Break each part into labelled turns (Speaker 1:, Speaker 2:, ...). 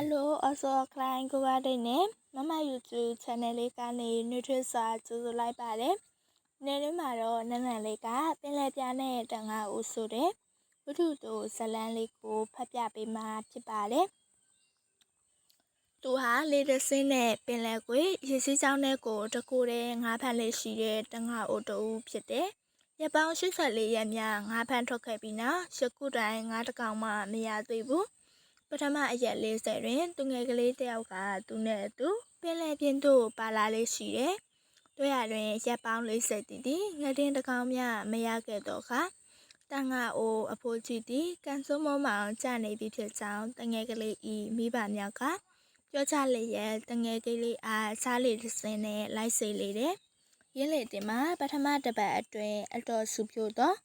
Speaker 1: Hello အစောခလိုင်းကိုပါတဲ့နဲ့မမ YouTube channel လေးကနေ Nutrition စာကြိုဆိုလိုက်ပါတယ်။နေ့လေးမှာတော့နန်းနန်းလေးကပင်လယ်ပြားနဲ့တန်ငါဦးဆိုတဲ့ဝတ္ထုတိုဇလန်းလေးကိုဖတ်ပြပေးမှာဖြစ်ပါတယ်။သူဟာလေတဆင်းနဲ့ပင်လယ်ကွေရေစီးကြောင်းတဲ့ကိုတကူတဲ့ငါးဖန်လေးရှိတဲ့တန်ငါဦးတူဖြစ်တယ်။ရပောင်း84ရက်မြငါးဖန်ထွက်ခဲ့ပြီးနောက်ရကုတိုင်းငါးတကောင်မှမရသေးဘူး။ ပထမအရက်40တွင်သူငယ်ကလေးတစ်ယောက်ကသူနဲ့အတူပင်လယ်ပြင်သို့ပါလာလေးရှိတယ်။တွေ့ရတွင်ရက်ပေါင်း40တီတီငတင်းတစ်ကောင်မျှမရခဲ့တော့ခါတန်ငါအိုအဖိုးကြီးတီကန်စုံမောမောင်ကြာနေပြီဖြစ်ကြောင်းတငယ်ကလေးဤမိဘများကပြောချလေရဲ့တငယ်ကလေးအားစားလေတစ်စင်းနဲ့လိုက်စေလေတယ်။ရင်းလေတင်မှာပထမတစ်ပတ်အတွင်းအတော်စုပြိုတော့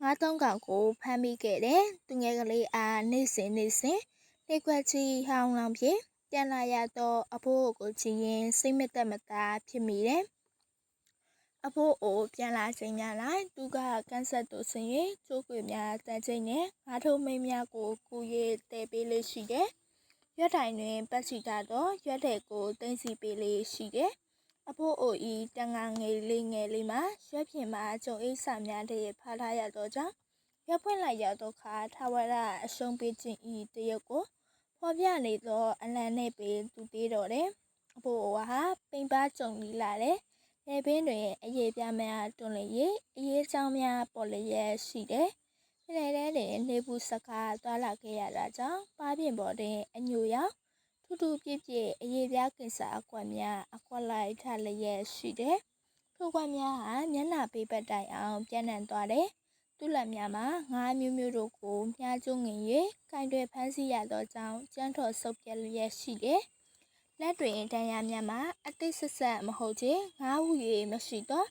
Speaker 1: ငါးသုံးကောင်ကိုဖမ်းမိခဲ့တယ်။သူငယ်ကလေးအားနေစဉ်နေစဉ် လက်ခွက်ချီဟောင်းလောင်ဖြင့်ပြန်လာရတော့အဖိုးကိုချီရင်စိတ်မသက်မသာဖြစ်မိတယ်။အဖိုးအိုပြန်လာချိန်များလိုက်သူကကန်းဆက်တို့ဆင်း၍ကျိုးကွေများတန်ချိန်နဲ့ငါထုံမိန်များကိုကူ၍တဲပေးလေးရှိတယ်။ရွက်တိုင်တွင်ပတ်စီတာတော့ရွက်တဲ့ကိုသိမ့်စီပေးလေးရှိတယ်။အဖိုးအိုဤတန်ငါငယ်လေးငယ်လေးမှာရွက်ပြင်မှာကြုံအိဆာများတည်းဖားထားရတော့ကြောင့်ရပ်ဖွင့်လိုက်ရတော့ခါထာဝရအရှုံးပေးခြင်းဤတရုတ်ကို ဖော်ပြနေသောအလံနဲ့ပင်သူသေးတော်တယ်။အဖိုးဝါဟာပိန်ပါကြုံနီလာတယ်။လေပင်တွင်အရေးပြများတွန်းလျက်အရေးချောင်းများပေါ်လျက်ရှိတယ်။ပြည့်တဲ့တွင်နေဘူးစကားသွားလာခဲ့ရတာကြောင့်ပါပြင်ပေါ်တွင်အညိုရောက်ထူးထူးပြည့်ပြည့်အရေးပြကိစ္စအကွက်များအကွက်လိုက်ထလျက်ရှိတယ်။ထိုကွက်များဟာမျက်နှာပေးပတ်တိုင်အောင်ပြန့်နှံ့သွားတယ်။ သူ့လက်များမှာငါးမျိုးမျိုးတို့ကိုမြားကျုံငင်၍ကင်တွယ်ဖမ်းဆီးရသောကြောင့်ကျန်းတော်ဆုပ်ပြက်လျက်ရှိတယ်။လက်တွင်တန်ရာများမှာအတိတ်ဆက်ဆက်မဟုတ်ချေငါးဝူ၍မရှိတော့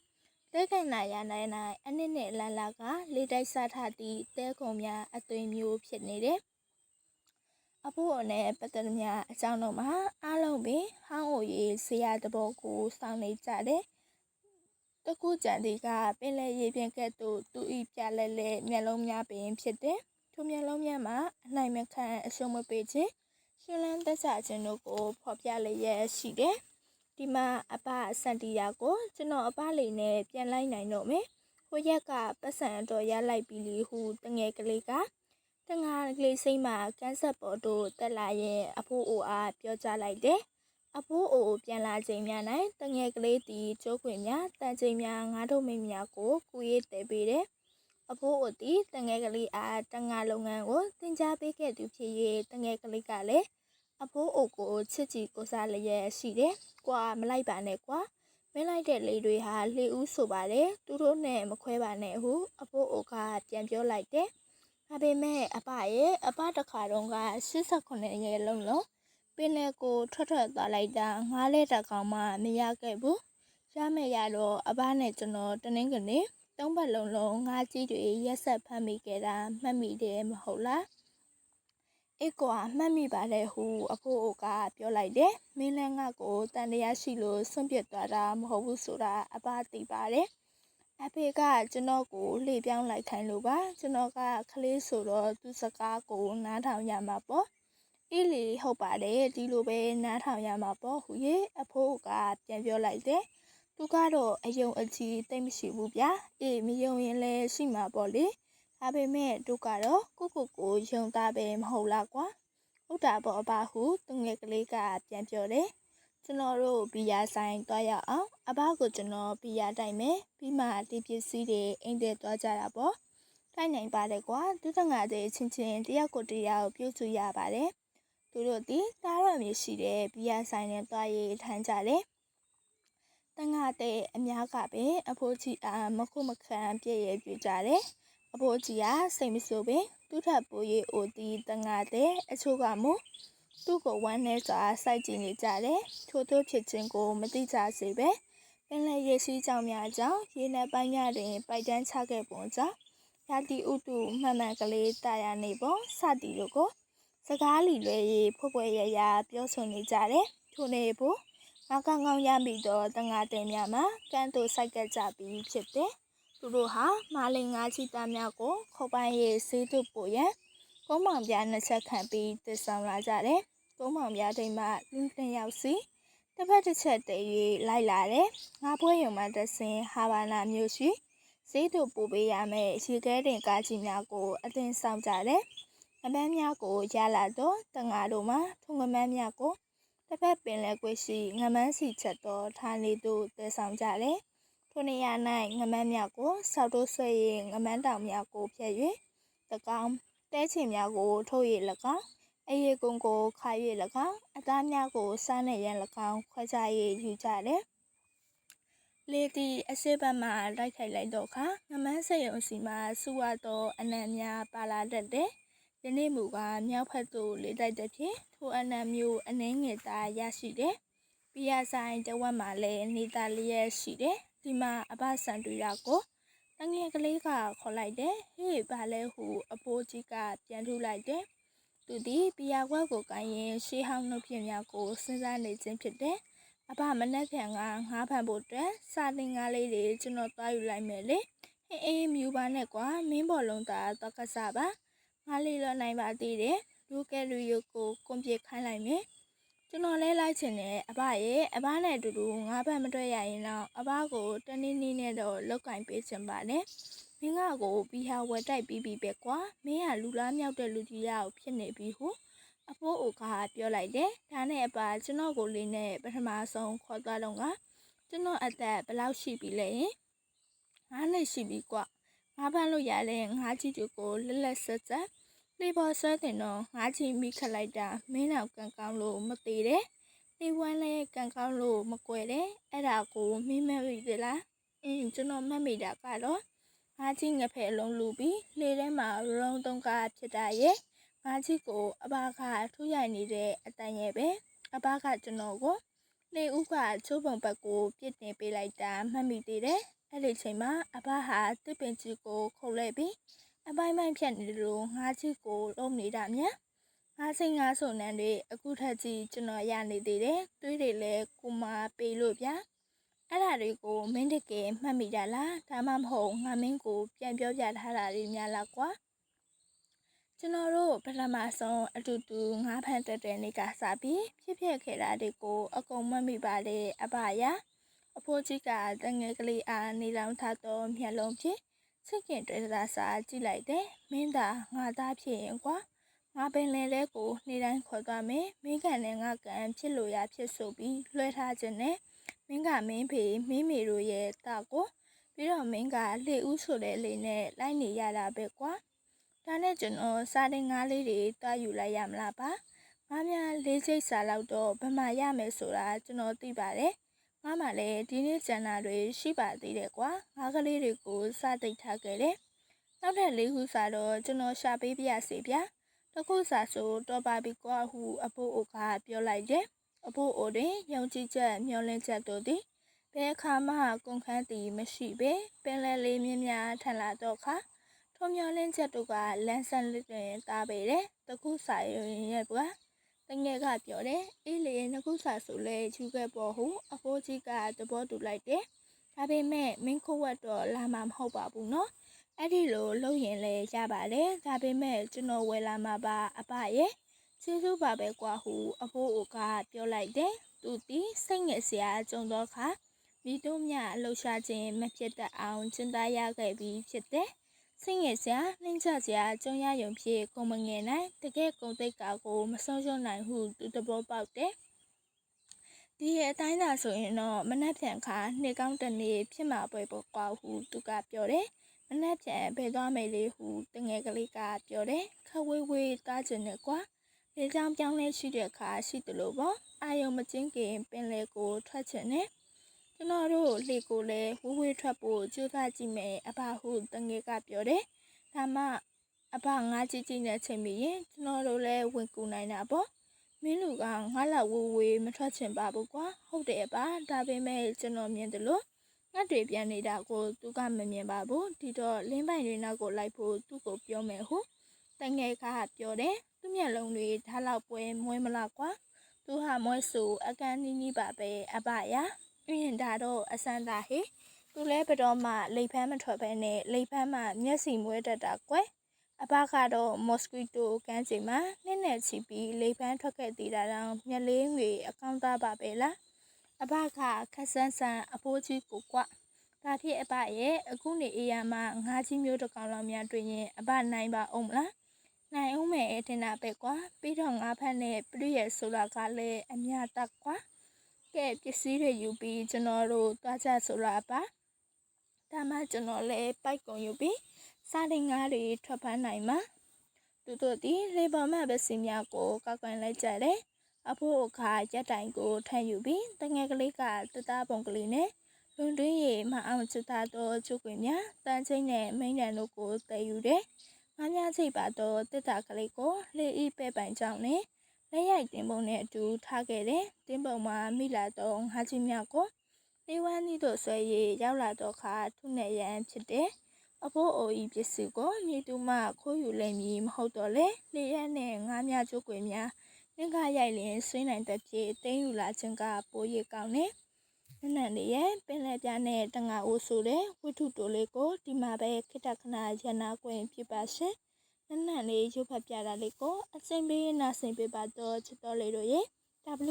Speaker 1: တဲခိုင်နာရနိုင်နိုင်အနစ်နဲ့လလာကလေတိုက်စားထသည့်တဲခုံများအသွင်မျိုးဖြစ်နေတယ်။အဖို့နဲ့ပတ်သက်များအကြောင်းတို့မှာအားလုံးပင်ဟောင်းအိုရေးဆရာတဘောကိုစောင့်နေကြတယ်။ တခုကြံဒီကပင်လယ်ရေပြင်ကဲ့သို့သူဤပြလဲလဲမျက်လုံးများပင်ဖြစ်တယ်။ထိုမျက်လုံးများမှာအနိုင်မခံအရှုံးမပေးခြင်းရှင်လန်းသက်စာခြင်းတို့ကိုဖော်ပြလျက်ရှိတယ်။ဒီမှာအပစန်တီယာကိုကျွန်တော်အပလေးနဲ့ပြန်လိုက်နိုင်တော့မယ်။ဟိုရက်ကပတ်စံတော်ရလိုက်ပြီလေဟုတငယ်ကလေးကတငါကလေးစိတ်မှာကန်းဆက်ပေါ်တို့တက်လာရဲ့အဖိုးအိုအားပြောကြားလိုက်တယ်။ အဖိုးအိုပြန်လာချိန်များ၌တငယ်ကလေးသည်ကျိုးခွေများတန်ချိန်များငါးတို့မိများကိုကူရေးတဲပေးတယ်။အဖိုးအိုသည်တငယ်ကလေးအားတငါလုပ်ငန်းကိုသင်ကြားပေးခဲ့သူဖြစ်၍တငယ်ကလေးကလည်းအဖိုးအိုကိုချစ်ကြည်ကိုစားလျက်ရှိတယ်။ကွာမလိုက်ပါနဲ့ကွာမင်းလိုက်တဲ့လေတွေဟာလေဦးဆိုပါတယ်သူတို့နဲ့မခွဲပါနဲ့ဟုအဖိုးအိုကပြန်ပြောလိုက်တယ်။ဒါပေမဲ့အဖရဲ့အဖတခါတုန်းက89ရဲ့လုံးလုံး ပင်လယ်ကိုထွက်ထွက်သွားလိုက်တာငားလဲတကောင်မှမရခဲ့ဘူးရမယ်ရတော့အဘနဲ့ကျွန်တော်တနင်္ဂနွေသုံးပတ်လုံးလုံးငားကြီးတွေရက်ဆက်ဖမ်းမိခဲ့တာမှတ်မိတယ်မဟုတ်လားအေးကွာမှတ်မိပါတယ်ဟုအဖိုးအိုကပြောလိုက်တယ်မင်းလည်းငါ့ကိုတန်တရားရှိလို့ဆွန့်ပစ်သွားတာမဟုတ်ဘူးဆိုတာအဘသိပါတယ်အဖေကကျွန်တော်ကိုလှေပြောင်းလိုက်ခိုင်းလို့ပါကျွန်တော်ကကလေးဆိုတော့သူစကားကိုနားထောင်ရမှာပေါ့ အေးလေဟုတ်ပါတယ်ဒီလိုပဲနားထောင်ရမှာပေါ့ဟူ၍အဖိုးကပြန်ပြောလိုက်တယ်သူကတော့အယုံအကြည်တိတ်မရှိဘူးဗျာအေးမယုံရင်လည်းရှိမှာပေါ့လေဒါပေမဲ့တို့ကတော့ကိုကိုကိုယုံသားပဲမဟုတ်လားကွာဟုတ်တာပေါ့အဘဟုသူငယ်ကလေးကပြန်ပြောတယ်ကျွန်တော်တို့ဘီယာဆိုင်တွားရအောင်အဘကိုကျွန်တော်ဘီယာတိုက်မယ်ပြီးမှဒီပစ္စည်းတွေအိမ်ထဲတွားကြတာပေါ့တိုက်နိုင်ပါတယ်ကွာသူတငါတဲ့ချင်းချင်းတယောက်ကိုတယောက်ပြုစုရပါတယ် သူတို့သည်တားရမြေရှိတဲ့ဘီယာဆိုင်နဲ့တွားရေးထိုင်ကြတယ်။တန်ငါတဲ့အများကပင်အဖိုးကြီးအားမခုမခံပြည့်ရဲ့ပြကြတယ်။အဖိုးကြီးကစိတ်မဆိုးပင်သူ့ထပ်ပိုးရေးအိုတီတန်ငါတဲ့အချို့ကမူသူ့ကိုဝမ်းနဲ့စွာစိုက်ကြည့်နေကြတယ်။ထို့သောဖြစ်ခြင်းကိုမသိကြစေပဲ။ပင်လယ်ရေစီးကြောင်များကြောင့်ရေနက်ပိုင်းများတွင် ပိုက်တန်းချခဲ့ပုံကြောင့်ရာတီဥတုမှန်မှန်ကလေးတာယာနေပုံစသည်တို့ကို စကားလီလွဲရေးဖွပွဲရရပြောဆိုနေကြတယ်ထိုနေဖို့ငါကောင်းကောင်းရမိတော့တငါတင်များမှာကန်းတူစိုက်ကကြပြီးဖြစ်တယ်သူတို့ဟာမာလင်ငါးချီသားများကိုခေါ်ပိုင်ရေးဆေးသူပို့ရန်ကုန်းမောင်ပြနှစ်ချက်ခံပြီးတည်ဆောင်လာကြတယ်ကုန်းမောင်ပြတိမ်မှလူနှစ်ယောက်စီတစ်ဖက်တစ်ချက်တည်း၍လိုက်လာတယ်ငါပွဲရုံမှတဆင်ဟာဘာနာမြို့ရှိဈေးသို့ပို့ပေးရမယ်ရေခဲတင်ကားကြီးများကိုအသင်ဆောင်ကြတယ် ငမန်းများကိုရလာတော့တငါတို့မှထုံငမန်းများကိုတစ်ဖက်ပင်လဲကွေရှိငမန်းစီချက်တော်ဌာနေသို့တည်ဆောင်ကြတယ်ထိုနေရာ၌ငမန်းများကိုဆောက်တိုးဆွဲ၍ငမန်းတောင်များကိုဖျက်၍တကောင်တဲချင်များကိုထုတ်၍၎င်းအရေကုံကိုခါ၍၎င်းအသားများကိုစားနေရန်၎င်းခွဲခြား၍ယူကြတယ်လေတီအစိဘက်မှလိုက်ခိုက်လိုက်တော့ခါငမန်းစိတ်ုံစီမှာစူဝါတော့အနံများပါလာတတ်တယ်။ ဒီနေ့မူကမြောက်ဖက်သို့လေတိုက်တဲ့ဖြင့်ထိုအနံမျိုးအနှင်းငယ်သာရရှိတယ်။ပြရဆိုင်တဝက်မှာလည်းနေသားလျက်ရှိတယ်။ဒီမှာအဘဆန်တူရကိုတငယ်ကလေးကခေါ်လိုက်တယ်။ဟေးဘာလဲဟုအဖိုးကြီးကပြန်ထုလိုက်တယ်။သူသည်ပြရခွက်ကိုကိုင်းရင်ရှေးဟောင်းနှုတ်ဖြင့်များကိုစဉ်းစားနေခြင်းဖြစ်တယ်။အဘမနှက်ဖြန်ကငါးဖန်ဖို့အတွက်စာတင်ငါးလေးတွေကျွန်တော်သွားယူလိုက်မယ်လေဟင်းအေးမြူပါနဲ့ကွာမင်းဘော်လုံးသားတော့ကစားပါ ငါလေးလောနိုင်ပါသေးတယ်လူကဲလူရုပ်ကိုကွန်ပြေခိုင်းလိုက်မယ်ကျွန်တော်လဲလိုက်ချင်တယ်အဘရဲ့အဘနဲ့အတူတူငါးဖန်မတွေ့ရရင်တော့အဘကိုတနေ့နေ့နဲ့တော့လောက်ကင်ပေးချင်ပါနဲ့မင်းကကိုဘီဟာဝက်တိုက်ပြီးပြီပဲကွာမင်းကလူလားမြောက်တဲ့လူကြီးရောက်ဖြစ်နေပြီဟုအဖိုးအိုကပြောလိုက်တယ်။ဒါနဲ့အပါကျွန်တော်ကိုလေးနဲ့ပထမဆုံးခေါ်သွားတော့ကကျွန်တော်အသက်ဘယ်လောက်ရှိပြီလဲ။ငါးနှစ်ရှိပြီကွ။ ငါးပန်းလို့ရတဲ့ငါးကြီးတွေကိုလက်လက်ဆက်ဆက်လေပေါ်ဆွဲတင်တော့ငါးချီမိခက်လိုက်တာမင်းနောက်ကန်ကောင်းလို့မသေးတဲ့။လေဝမ်းလည်းကန်ကောင်းလို့မကွယ်တဲ့။အဲ့ဒါကိုမင်းမမိသလား။အင်းကျွန်တော်မှတ်မိတာကတော့ငါးကြီးငဖဲ့လုံးလူပြီးလေထဲမှာရုံးသုံးကားဖြစ်တာရဲ့။ငါးချစ်ကိုအဘကထူးရိုက်နေတဲ့အတန်ရဲ့ပဲအဘကကျွန်တော်ကိုလေဦးကချိုးပုံဘက်ကိုပြစ်တင်ပေးလိုက်တာမှတ်မိသေးတယ် အဲ့ဒီချိန်မှာအဘဟာတစ်ပင်ကြီးကိုခုတ်လိုက်ပြီးအပိုင်းပိုင်းဖြတ်နေလို့ငါးချစ်ကိုလုံးနေတာမြန်ငါးစိတ်ငါးစုံနန်းတွေအခုထက်ကြီးကျွန်တော်ရနေသေးတယ်တွေးတွေလည်းကိုမပေးလို့ဗျာအဲ့ဒါတွေကိုမင်းတကယ်မှတ်မိတာလားဒါမှမဟုတ်ငါမင်းကိုပြန်ပြောပြထားတာတွေများလားကွာကျွန်တော်တို့ပထမဆုံးအတူတူငါးဖန်တက်တဲ့နေ့ကစပြီးဖြစ်ဖြစ်ခဲ့တာတွေကိုအကုန်မမိပါလေအဘယာ အဖိုးကြီးကတငယ်ကလေးအားနေလောင်ထားသောမျက်လုံးဖြင့်စိတ်ကင်တွေ့တာစာကြည့်လိုက်တယ်မင်းသာငါသားဖြစ်ရင်ကွာငါပင်လယ်လဲကိုနေတိုင်းခေါ်သွားမယ်မင်းကန်နဲ့ငါကန်ဖြစ်လို့ရဖြစ်ဆိုပြီးလွှဲထားခြင်းနဲ့မင်းကမင်းဖေမင်းမေတို့ရဲ့တာကိုပြီးတော့မင်းကလေဦးဆိုတဲ့လေနဲ့လိုက်နေရတာပဲကွာဒါနဲ့ကျွန်တော်စားတဲ့ငါးလေးတွေတွားယူလိုက်ရမလားပါငါးများလေးချိတ်စာလောက်တော့ဘယ်မှာရမယ်ဆိုတာကျွန်တော်သိပါတယ် ငါမှလည်းဒီနေ့ကျန်တာတွေရှိပါသေးတယ်ကွာငါးကလေးတွေကိုစားသိပ်ထားခဲ့တယ်နောက်ထပ်လေးခုစာတော့ကျွန်တော်ရှာပေးပြစေဗျာတခုစာဆိုတော့ပါပြီကွာဟုအဖိုးအိုကပြောလိုက်တယ်အဖိုးအိုတွင်ယုံကြည်ချက်မျှော်လင့်ချက်တို့သည်ဘယ်အခါမှကုန်ခန်းသည်မရှိပဲပင်လယ်လေးမြင်းများထန်လာတော့ခါထုံမျောလင်းချက်တို့ကလန်းဆန်းလေးတွင်တားပေတယ်တခုစာရင်ရဲ့ကွာ တငယ်ကပြောတယ်အေးလေနှစ်ခုစာဆိုလဲချူခဲ့ပေါ်ဟုအဖိုးကြီးကသဘောတူလိုက်တယ်ဒါပေမဲ့မင်းခိုးဝက်တော့လာမှာမဟုတ်ပါဘူးနော်အဲ့ဒီလိုလုပ်ရင်လည်းရပါတယ်ဒါပေမဲ့ကျွန်တော်ဝယ်လာမှာပါအပရဲ့ကျေးဇူးပါပဲကွာဟုအဖိုးအိုကပြောလိုက်တယ်သူတီစိတ်ငယ်စရာကြုံတော့ခါမိတို့မြလှူရှားခြင်းမဖြစ်တတ်အောင်ကျင်းသားရခဲ့ပြီးဖြစ်တယ် စိတ်ငယ်စရာနှိမ့်ချစရာကြုံရယုံဖြစ်ကိုမငယ်နိုင်တကယ်ကုန်တိတ်ကာကိုမဆုံးရှုံးနိုင်ဟုသူတဘောပေါက်တယ်ဒီရဲ့အတိုင်းသာဆိုရင်တော့မနှက်ဖြန်ခါနှေကောင်းတနေ့ဖြစ်မှာပွဲပေါ့ကွာဟုသူကပြောတယ်မနှက်ဖြန်ဘယ်သွားမယ်လေဟုတငယ်ကလေးကပြောတယ်ခဝေးဝေးတားကျင်တယ်ကွာလေကြောင်ပြောင်းလဲရှိတဲ့အခါရှိတယ်လို့ပေါ့အာယုံမကျင်းခင်ပင်လေကိုထွက်ချင်တယ် ကျွန်တော်တို့လေကိုလည်းဝဝေးထွက်ဖို့ကြိုးစားကြည့်မယ်အဘဟုတငယ်ကပြောတယ်။ဒါမှအဘငါကြည့်ကြည့်နဲ့ချိန်ပြီးရင်ကျွန်တော်တို့လည်းဝင်ကူနိုင်တာပေါ့။မင်းလူကငါလောက်ဝဝေးမထွက်ချင်ပါဘူးကွာ။ဟုတ်တယ်ပါဒါပေမဲ့ကျွန်တော်မြင်တယ်လို့ငှက်တွေပြန်နေတာကိုသူကမမြင်ပါဘူး။ဒီတော့လင်းပိုင်တွေနောက်ကိုလိုက်ဖို့သူ့ကိုပြောမယ်ဟုတငယ်ကပြောတယ်။သူ့မျက်လုံးတွေဓာတ်လောက်ပွဲမွဲမလားကွာ။သူဟာမွဲဆူအကန်းနီးနီးပါပဲအဘရာ။ အင်းဒါတော့အစမ်းသားဟေသူလဲဘတော်မှလိတ်ဖမ်းမထွက်ပဲနဲ့လိတ်ဖမ်းမှမျက်စီမွဲတတ်တာကွယ်အဘကတော့မော်စကီတိုကန်းချိန်မှာနှစ်နဲ့ချီပြီးလေပန်းထွက်ခဲ့သေးတာတောင်မျက်လေးငွေအကောင့်သားပါပဲလားအဘကခက်ဆန်းဆန်းအဖိုးကြီးကိုကွဒါဖြစ်အဘရဲ့အခုနေအေးရမှာငါးကြီးမျိုးတစ်ကောင်လောက်များတွေ့ရင်အဘနိုင်ပါအောင်မလားနိုင်အောင်မယ်တင်တာပဲကွာပြီးတော့ငါဖက်နဲ့ပြည့်ရဲ့ဆိုတာကလည်းအများတက်ကွာ ကဲပစ္စည်းတွေယူပြီးကျွန်တော်တို့သွားကြဆိုတာပါဒါမှကျွန်တော်လည်းပိုက်ကုန်ယူပြီးစားတဲ့ငါးတွေထွက်ဖမ်းနိုင်မှာသူတို့ဒီလေပေါ်မှပဲစင်များကိုကောက်ကွင်လိုက်ကြတယ်အဖိုးအခါရက်တိုင်ကိုထမ်းယူပြီးတငယ်ကလေးကတသားပုံကလေးနဲ့လွန်တွင်းရီမအောင်ချတာတော့ချုပ်ကွင်များတန်းချင်းနဲ့မိန်းတန်တို့ကိုတည်ယူတယ်ငါးများချိတ်ပါတော့တစ်တာကလေးကိုလေဤပဲ့ပိုင်ကြောင်းနဲ့ လက်ရိုက်တင်ပုံနဲ့အတူထားခဲ့တယ်တင်ပုံမှာမိလာတော့ငါးချင်းများကိုလေးဝမ်းဤတို့ဆွဲရရောက်လာတော့ခါထုနဲ့ရန်ဖြစ်တယ်အဖိုးအိုဤပစ္စည်းကိုမြေတူမှခိုးယူလိမ့်မည်မဟုတ်တော့လေလေရက်နဲ့ငါးများချုပ်ကွင်များငင်္ဂရိုက်လင်ဆွေးနိုင်တဲ့ပြေသိမ်းယူလာခြင်းကပိုးရကောင်းနေနနန်လေးရဲ့ပင်လယ်ပြားနဲ့တငါအိုးဆိုတဲ့ဝိထုတိုလေးကိုဒီမှာပဲခိတခဏရနာကွင်ပြပါရှင် နနန်လေးရုပ်ဖတ်ပြတာလေးကိုအစိမ့်ပေးနာဆင်ပေးပါတော့ချစ်တော်လေးတို့ရဲ့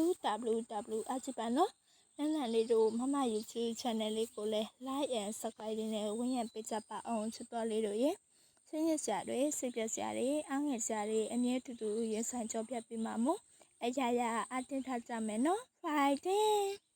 Speaker 1: www အချစ်ပါနော်နန်းနန်းလေးတို့မမ YouTube channel လေးကိုလည်း like and subscribe နဲ့ဝင်ရပေးကြပါအောင်ချစ်တော်လေးတို့ရေဆင်းရဲစရာတွေစိတ်ပြက်စရာတွေအားငယ်စရာတွေအမြဲတူတူရင်ဆိုင်ကြောပြပေးမှာမို့အရာရာအတင်းထားကြမယ်နော် fighting